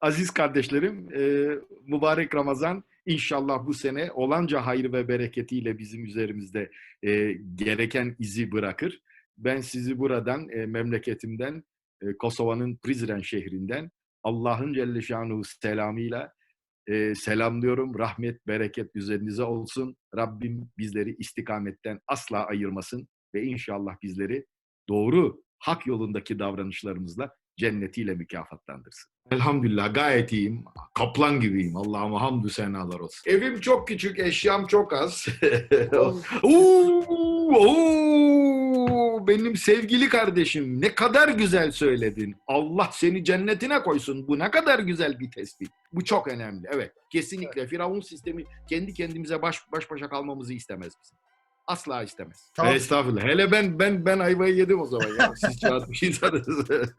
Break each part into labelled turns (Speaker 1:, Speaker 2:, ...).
Speaker 1: Aziz kardeşlerim, e, mübarek Ramazan inşallah bu sene olanca hayır ve bereketiyle bizim üzerimizde e, gereken izi bırakır. Ben sizi buradan, e, memleketimden, e, Kosova'nın Prizren şehrinden Allah'ın Celle Şanuhu selamıyla e, selamlıyorum. Rahmet, bereket üzerinize olsun. Rabbim bizleri istikametten asla ayırmasın ve inşallah bizleri doğru, hak yolundaki davranışlarımızla cennetiyle mükafatlandırsın. Elhamdülillah gayet iyiyim. Kaplan gibiyim. Allah'ıma hamdü senalar olsun. Evim çok küçük, eşyam çok az. Oo, oo, benim sevgili kardeşim ne kadar güzel söyledin. Allah seni cennetine koysun. Bu ne kadar güzel bir tespit. Bu çok önemli. Evet, kesinlikle. Firavun sistemi kendi kendimize baş baş başa kalmamızı istemez bizim. Asla istemez.
Speaker 2: Tamam.
Speaker 1: Estağfurullah. Hele ben ben ben ayvayı yedim o zaman ya. Siz çarpmışsınız.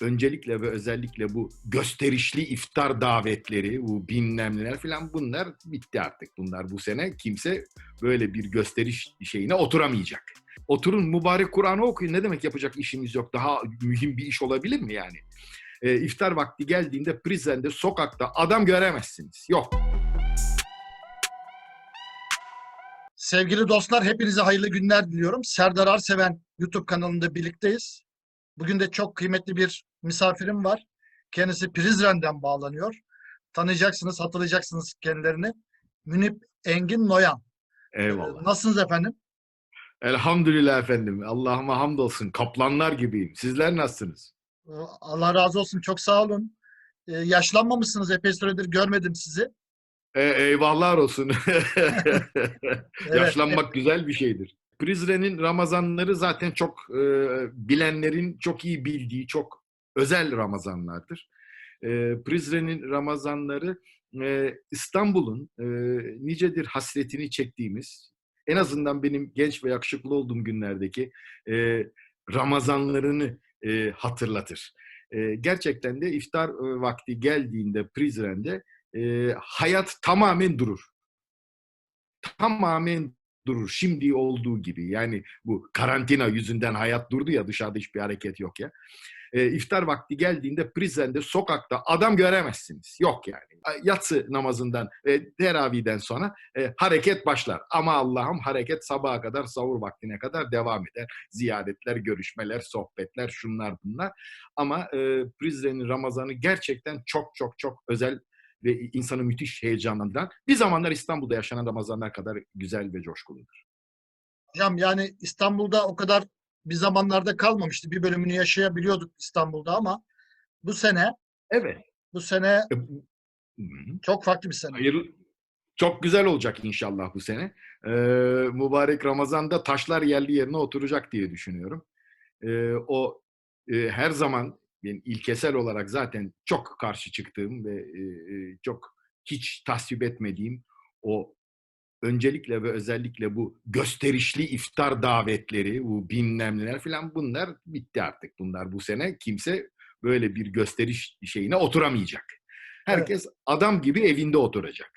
Speaker 1: Öncelikle ve özellikle bu gösterişli iftar davetleri, bu bilmem neler falan bunlar bitti artık. Bunlar bu sene kimse böyle bir gösteriş şeyine oturamayacak. Oturun mübarek Kur'an'ı okuyun. Ne demek yapacak işimiz yok? Daha mühim bir iş olabilir mi yani? Ee, iftar vakti geldiğinde Prizren'de sokakta adam göremezsiniz. Yok.
Speaker 2: Sevgili dostlar hepinize hayırlı günler diliyorum. Serdar Arseven YouTube kanalında birlikteyiz. Bugün de çok kıymetli bir misafirim var. Kendisi Prizren'den bağlanıyor. Tanıyacaksınız, hatırlayacaksınız kendilerini. Münip Engin Noyan.
Speaker 1: Eyvallah.
Speaker 2: Nasılsınız efendim?
Speaker 1: Elhamdülillah efendim. Allah'ıma hamdolsun. Kaplanlar gibiyim. Sizler nasılsınız?
Speaker 2: Allah razı olsun. Çok sağ olun. Ee, yaşlanmamışsınız. Epey süredir görmedim sizi.
Speaker 1: E, eyvahlar olsun.
Speaker 2: Evet,
Speaker 1: Yaşlanmak güzel bir şeydir. Prizren'in Ramazanları zaten çok e, bilenlerin çok iyi bildiği çok özel Ramazanlardır. E, Prizren'in Ramazanları e, İstanbul'un e, nicedir hasretini çektiğimiz, en azından benim genç ve yakışıklı olduğum günlerdeki e, Ramazanlarını e, hatırlatır. E, gerçekten de iftar e, vakti geldiğinde Prizren'de e, hayat tamamen durur. Tamamen durur. Şimdi olduğu gibi. Yani bu karantina yüzünden hayat durdu ya dışarıda hiçbir hareket yok ya. E, iftar vakti geldiğinde Prizren'de sokakta adam göremezsiniz. Yok yani. Yatsı namazından, e, teravihden sonra e, hareket başlar. Ama Allah'ım hareket sabaha kadar, sahur vaktine kadar devam eder. Ziyaretler, görüşmeler, sohbetler, şunlar bunlar. Ama e, Prizren'in Ramazanı gerçekten çok çok çok özel ve insanı müthiş heyecanlandıran bir zamanlar İstanbul'da yaşanan Ramazanlar kadar güzel ve coşkuludur.
Speaker 2: Hocam yani İstanbul'da o kadar bir zamanlarda kalmamıştı. Bir bölümünü yaşayabiliyorduk İstanbul'da ama bu sene
Speaker 1: Evet.
Speaker 2: bu sene
Speaker 1: E,
Speaker 2: çok farklı bir sene.
Speaker 1: Hayırlı, çok güzel olacak inşallah bu sene. Ee, mübarek Ramazan'da taşlar yerli yerine oturacak diye düşünüyorum. Ee, o e, her zaman ben ilkesel olarak zaten çok karşı çıktığım ve e, e, çok hiç tasvip etmediğim o öncelikle ve özellikle bu gösterişli iftar davetleri, bu bilmem neler falan bunlar bitti artık. Bunlar bu sene kimse böyle bir gösteriş şeyine oturamayacak. Herkes adam gibi evinde oturacak.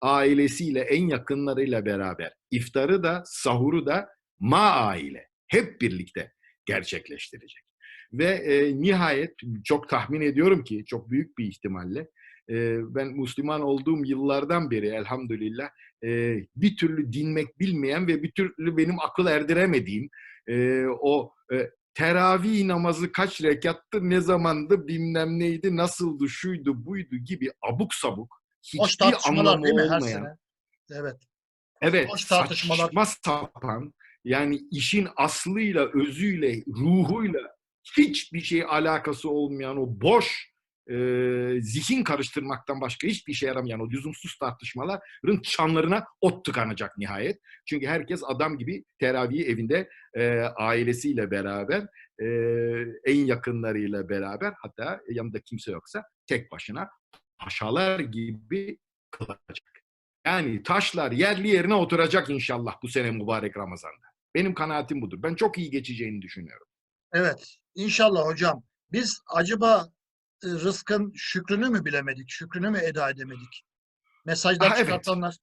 Speaker 1: Ailesiyle, en yakınlarıyla beraber iftarı da, sahuru da ma aile hep birlikte gerçekleştirecek. Ve e, nihayet çok tahmin ediyorum ki çok büyük bir ihtimalle e, ben Müslüman olduğum yıllardan beri elhamdülillah e, bir türlü dinmek bilmeyen ve bir türlü benim akıl erdiremediğim e, o e, teravih namazı kaç rekattı, ne zamandı, bilmem neydi, nasıldı, şuydu, buydu gibi abuk sabuk, hiçbir anlamı
Speaker 2: değil mi her
Speaker 1: olmayan,
Speaker 2: sene? Evet.
Speaker 1: evet,
Speaker 2: hoş tartışmalar.
Speaker 1: saçma sapan, yani işin aslıyla, özüyle, ruhuyla hiçbir şey alakası olmayan o boş e, zihin karıştırmaktan başka hiçbir işe yaramayan o lüzumsuz tartışmaların çanlarına ot tıkanacak nihayet. Çünkü herkes adam gibi teravih evinde e, ailesiyle beraber, e, en yakınlarıyla beraber hatta yanında kimse yoksa tek başına paşalar gibi kılacak. Yani taşlar yerli yerine oturacak inşallah bu sene mübarek Ramazan'da. Benim kanaatim budur. Ben çok iyi geçeceğini düşünüyorum.
Speaker 2: Evet. İnşallah hocam. Biz acaba e, rızkın şükrünü mü bilemedik? Şükrünü mü eda edemedik? Mesajlar
Speaker 1: evet.
Speaker 2: çıkartanlar.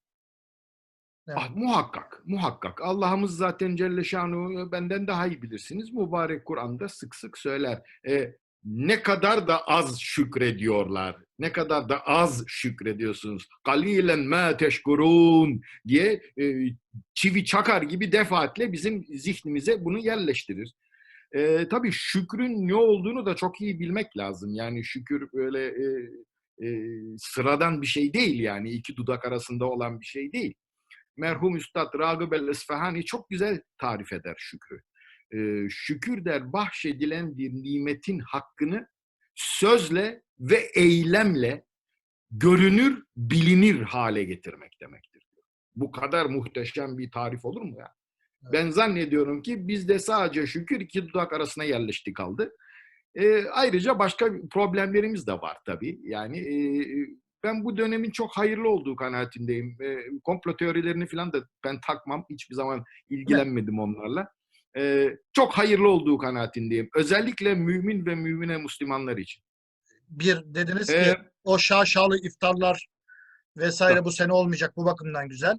Speaker 2: Evet.
Speaker 1: Ah, muhakkak, muhakkak. Allah'ımız zaten Celle Şanuhu benden daha iyi bilirsiniz. Mübarek Kur'an'da sık sık söyler. E, ne kadar da az şükrediyorlar. Ne kadar da az şükrediyorsunuz. Kalilen ma teşkurun diye e, çivi çakar gibi defaatle bizim zihnimize bunu yerleştirir. E, tabii şükrün ne olduğunu da çok iyi bilmek lazım. Yani şükür böyle e, e, sıradan bir şey değil yani iki dudak arasında olan bir şey değil. Merhum Üstad Ragıp el-Esfahani çok güzel tarif eder şükrü. E, şükür der bahşedilen bir nimetin hakkını sözle ve eylemle görünür, bilinir hale getirmek demektir. Bu kadar muhteşem bir tarif olur mu ya? Ben zannediyorum ki bizde sadece şükür iki dudak arasına yerleşti kaldı. E, ayrıca başka problemlerimiz de var tabii. Yani e, ben bu dönemin çok hayırlı olduğu kanaatindeyim. E, komplo teorilerini falan da ben takmam. Hiçbir zaman ilgilenmedim onlarla. E, çok hayırlı olduğu kanaatindeyim. Özellikle mümin ve mümine Müslümanlar için.
Speaker 2: Bir dediniz ki
Speaker 1: E,
Speaker 2: o şaşalı iftarlar vesaire bu sene olmayacak bu bakımdan güzel.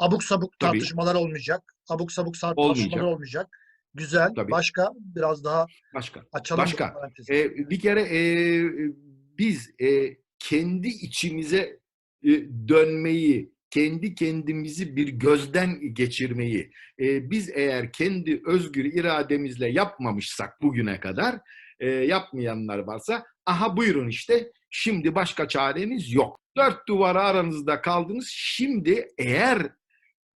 Speaker 2: Abuk sabuk
Speaker 1: Tabii.
Speaker 2: tartışmalar olmayacak. Abuk sabuk tartışmalar
Speaker 1: Olmayacak.
Speaker 2: olmayacak. Güzel.
Speaker 1: Tabii.
Speaker 2: Başka biraz daha
Speaker 1: başka.
Speaker 2: açalım.
Speaker 1: Başka.
Speaker 2: parantezi.
Speaker 1: E, bir kere e, biz e, kendi içimize e, dönmeyi, kendi kendimizi bir gözden geçirmeyi, e, biz eğer kendi özgür irademizle yapmamışsak bugüne kadar, e, yapmayanlar varsa, aha buyurun işte, şimdi başka çareniz yok. Dört duvar aranızda kaldınız, şimdi eğer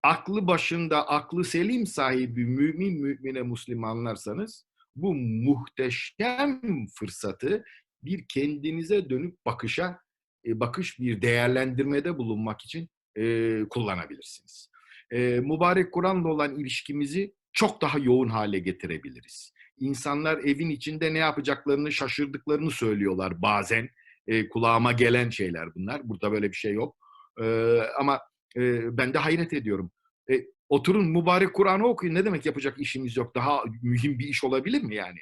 Speaker 1: aklı başında, aklı selim sahibi mümin mümine Müslümanlarsanız, bu muhteşem fırsatı bir kendinize dönüp bakışa, e, bakış bir değerlendirmede bulunmak için e, kullanabilirsiniz. E, mübarek Kur'an'la olan ilişkimizi çok daha yoğun hale getirebiliriz. İnsanlar evin içinde ne yapacaklarını şaşırdıklarını söylüyorlar bazen. E, kulağıma gelen şeyler bunlar. Burada böyle bir şey yok. E, ama e, ben de hayret ediyorum. E, oturun mübarek Kur'an'ı okuyun. Ne demek yapacak işimiz yok? Daha mühim bir iş olabilir mi yani?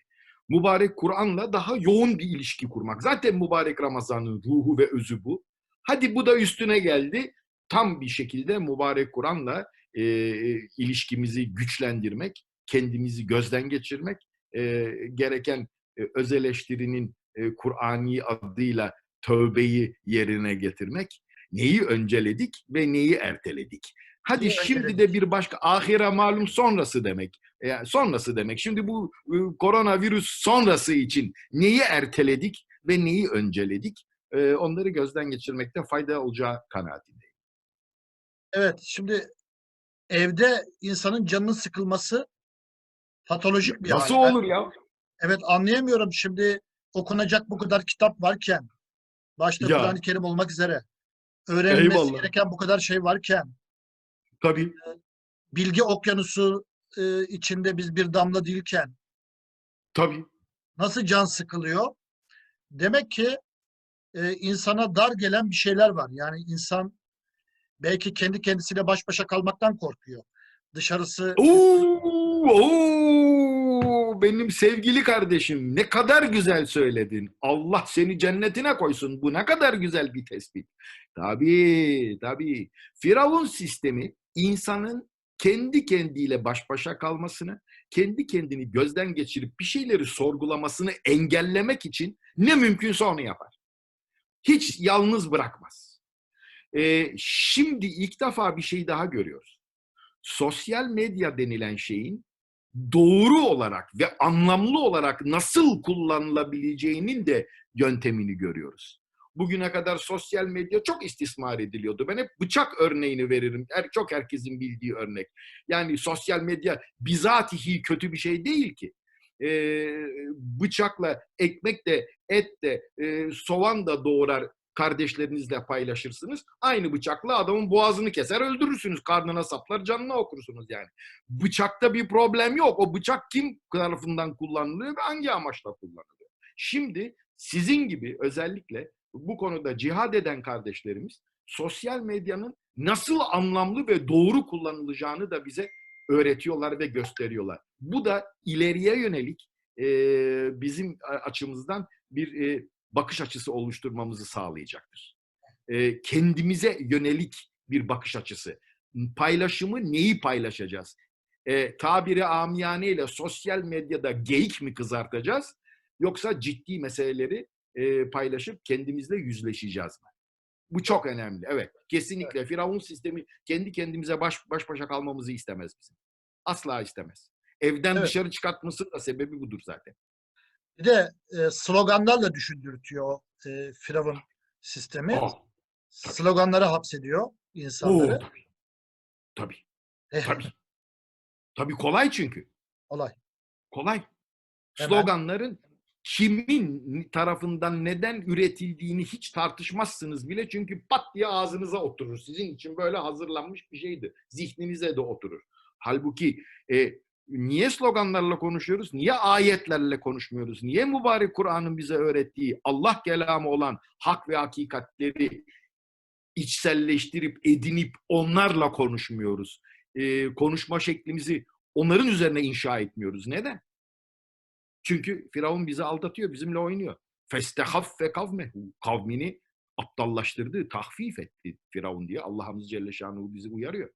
Speaker 1: Mübarek Kur'an'la daha yoğun bir ilişki kurmak. Zaten mübarek Ramazan'ın ruhu ve özü bu. Hadi bu da üstüne geldi. Tam bir şekilde mübarek Kur'an'la e, ilişkimizi güçlendirmek, kendimizi gözden geçirmek, e, gereken e, öz eleştirinin e, Kur'ani adıyla tövbeyi yerine getirmek. Neyi önceledik ve neyi erteledik? Hadi şimdi de bir başka ahire malum sonrası demek. Yani sonrası demek. Şimdi bu e, koronavirüs sonrası için neyi erteledik ve neyi önceledik? E, onları gözden geçirmekte fayda olacağı kanaatindeyim.
Speaker 2: Evet, şimdi evde insanın canının sıkılması patolojik bir
Speaker 1: Nasıl
Speaker 2: hal.
Speaker 1: Olur ya?
Speaker 2: Evet anlayamıyorum şimdi okunacak bu kadar kitap varken başta
Speaker 1: Ya.
Speaker 2: Kur'an-ı Kerim olmak üzere öğrenilmesi
Speaker 1: Eyvallah.
Speaker 2: gereken bu kadar şey varken
Speaker 1: Tabii.
Speaker 2: bilgi okyanusu e, içinde biz bir damla değilken
Speaker 1: Tabii.
Speaker 2: nasıl can sıkılıyor? Demek ki e, insana dar gelen bir şeyler var. Yani insan belki kendi kendisiyle baş başa kalmaktan korkuyor. Dışarısı
Speaker 1: Oo, oo, benim sevgili kardeşim ne kadar güzel söyledin. Allah seni cennetine koysun. Bu ne kadar güzel bir tespit. Tabii, tabii. Firavun sistemi insanın kendi kendiyle baş başa kalmasını, kendi kendini gözden geçirip bir şeyleri sorgulamasını engellemek için ne mümkünse onu yapar. Hiç yalnız bırakmaz. Ee, şimdi ilk defa bir şey daha görüyoruz sosyal medya denilen şeyin doğru olarak ve anlamlı olarak nasıl kullanılabileceğinin de yöntemini görüyoruz. Bugüne kadar sosyal medya çok istismar ediliyordu. Ben hep bıçak örneğini veririm. Her, çok herkesin bildiği örnek. Yani sosyal medya bizatihi kötü bir şey değil ki. Ee, bıçakla ekmek de et de e, soğan da doğrar kardeşlerinizle paylaşırsınız. Aynı bıçakla adamın boğazını keser öldürürsünüz. Karnına saplar canına okursunuz yani. Bıçakta bir problem yok. O bıçak kim tarafından kullanılıyor ve hangi amaçla kullanılıyor? Şimdi sizin gibi özellikle bu konuda cihad eden kardeşlerimiz sosyal medyanın nasıl anlamlı ve doğru kullanılacağını da bize öğretiyorlar ve gösteriyorlar. Bu da ileriye yönelik e, bizim açımızdan bir e, bakış açısı oluşturmamızı sağlayacaktır. E, kendimize yönelik bir bakış açısı. Paylaşımı neyi paylaşacağız? E, tabiri amiyane ile sosyal medyada geyik mi kızartacağız? Yoksa ciddi meseleleri e, paylaşıp kendimizle yüzleşeceğiz mi? Bu çok önemli. Evet. Kesinlikle. Firavun sistemi kendi kendimize baş, baş başa kalmamızı istemez bizim. Asla istemez. Evden
Speaker 2: Evet.
Speaker 1: dışarı çıkartmasının da sebebi budur zaten.
Speaker 2: Bir de e, sloganlarla düşündürtüyor e, Firavun sistemi.
Speaker 1: Oh,
Speaker 2: Sloganları hapsediyor insanları.
Speaker 1: oh, tabii. Tabii.
Speaker 2: Eh,
Speaker 1: Tabii. Tabii kolay çünkü.
Speaker 2: olay.
Speaker 1: Kolay.
Speaker 2: Hemen.
Speaker 1: Sloganların kimin tarafından neden üretildiğini hiç tartışmazsınız bile çünkü pat diye ağzınıza oturur. Sizin için böyle hazırlanmış bir şeydi. Zihninize de oturur. Halbuki e, niye sloganlarla konuşuyoruz? Niye ayetlerle konuşmuyoruz? Niye mübarek Kur'an'ın bize öğrettiği Allah kelamı olan hak ve hakikatleri içselleştirip edinip onlarla konuşmuyoruz? E, konuşma şeklimizi onların üzerine inşa etmiyoruz. Neden? Çünkü Firavun bizi aldatıyor, bizimle oynuyor. Festehaffe kavmehu. Kavmini aptallaştırdı, tahfif etti Firavun diye Allah'ımız Celle Şanuhu bizi uyarıyor.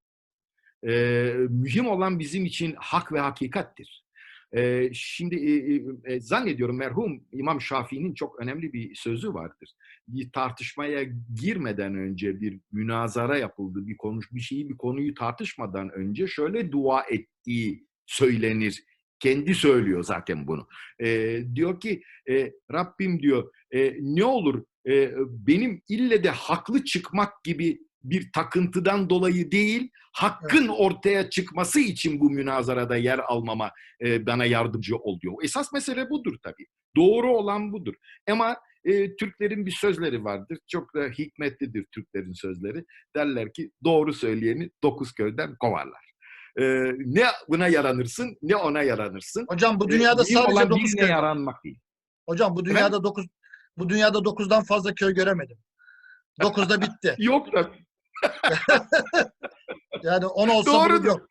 Speaker 1: Ee, mühim olan bizim için hak ve hakikattir. Ee, şimdi e, e, zannediyorum merhum İmam Şafii'nin çok önemli bir sözü vardır. Bir tartışmaya girmeden önce bir münazara yapıldı, bir konuş bir şeyi bir konuyu tartışmadan önce şöyle dua ettiği söylenir. Kendi söylüyor zaten bunu. Ee, diyor ki e, Rabbim diyor e, ne olur e, benim ille de haklı çıkmak gibi bir takıntıdan dolayı değil, hakkın ortaya çıkması için bu münazarada yer almama e, bana yardımcı ol diyor. Esas mesele budur tabii. Doğru olan budur. Ama e, Türklerin bir sözleri vardır. Çok da hikmetlidir Türklerin sözleri. Derler ki doğru söyleyeni dokuz köyden kovarlar. E, ne buna yaranırsın ne ona yaranırsın.
Speaker 2: Hocam bu
Speaker 1: E,
Speaker 2: dünyada
Speaker 1: mühim
Speaker 2: sadece
Speaker 1: olan
Speaker 2: 9
Speaker 1: birine
Speaker 2: köy
Speaker 1: yaranmak değil.
Speaker 2: Hocam bu dünyada 9 bu dünyada 9'dan fazla köy göremedim. 9'da bitti.
Speaker 1: Yok da
Speaker 2: Yani 10 olsa
Speaker 1: Doğrudur.
Speaker 2: yok.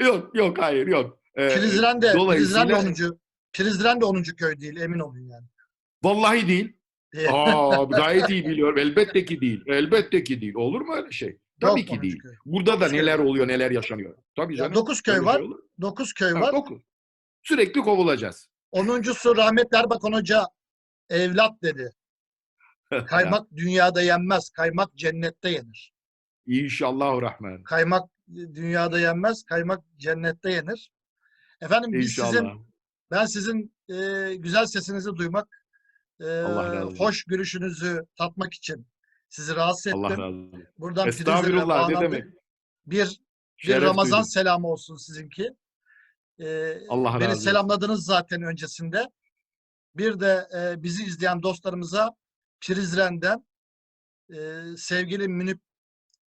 Speaker 1: yok yok hayır yok. E,
Speaker 2: Prizren de, Prizren de 10. Prizren de 10. köy değil emin olun yani.
Speaker 1: Vallahi değil. Aa, gayet iyi biliyorum. Elbette ki değil. Elbette ki değil. Olur mu öyle şey? Tabii
Speaker 2: Yok
Speaker 1: ki
Speaker 2: 10.
Speaker 1: değil.
Speaker 2: köy.
Speaker 1: Burada da
Speaker 2: Dokuz
Speaker 1: neler oluyor, neler yaşanıyor. Tabii
Speaker 2: Ya
Speaker 1: canım.
Speaker 2: 9 köy
Speaker 1: Öyle
Speaker 2: var.
Speaker 1: şey.
Speaker 2: 9 köy
Speaker 1: Ha,
Speaker 2: var.
Speaker 1: dokuz. Sürekli kovulacağız.
Speaker 2: 10.sü rahmetli Erbakan Hoca evlat dedi. Kaymak dünyada yenmez. Kaymak cennette yenir.
Speaker 1: İnşallah Rahman.
Speaker 2: Kaymak dünyada yenmez. Kaymak cennette yenir. Efendim biz
Speaker 1: İnşallah.
Speaker 2: sizin ben sizin e, güzel sesinizi duymak, e, hoş gülüşünüzü tatmak için sizi rahatsız ettim.
Speaker 1: Allah razı olsun.
Speaker 2: Buradan Prizren'e
Speaker 1: Estağfurullah ne demek.
Speaker 2: Bir, bir Ramazan
Speaker 1: duydum.
Speaker 2: selamı olsun sizinki. E,
Speaker 1: Allah razı
Speaker 2: beni
Speaker 1: olsun.
Speaker 2: selamladınız zaten öncesinde. Bir de e, bizi izleyen dostlarımıza Prizren'den e, sevgili Münip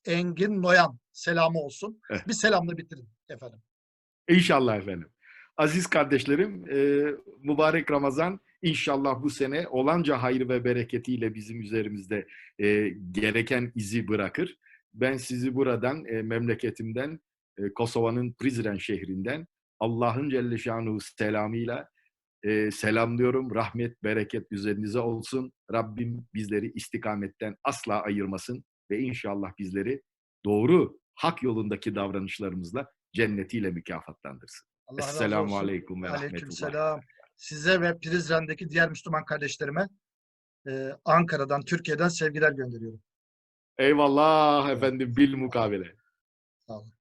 Speaker 2: Engin Noyan selamı olsun.
Speaker 1: Evet.
Speaker 2: Bir selamla bitirin efendim.
Speaker 1: İnşallah efendim. Aziz kardeşlerim, e, mübarek Ramazan inşallah bu sene olanca hayır ve bereketiyle bizim üzerimizde e, gereken izi bırakır. Ben sizi buradan, e, memleketimden, e, Kosova'nın Prizren şehrinden Allah'ın Celle Şanuhu selamıyla e, selamlıyorum. Rahmet, bereket üzerinize olsun. Rabbim bizleri istikametten asla ayırmasın ve inşallah bizleri doğru, hak yolundaki davranışlarımızla cennetiyle mükafatlandırsın.
Speaker 2: Allah
Speaker 1: Esselamu aleyküm ve rahmetullah.
Speaker 2: Aleykümselam. Size ve Prizren'deki diğer Müslüman kardeşlerime e, Ankara'dan, Türkiye'den sevgiler gönderiyorum.
Speaker 1: Eyvallah efendim bil mukabele.
Speaker 2: Sağ olun.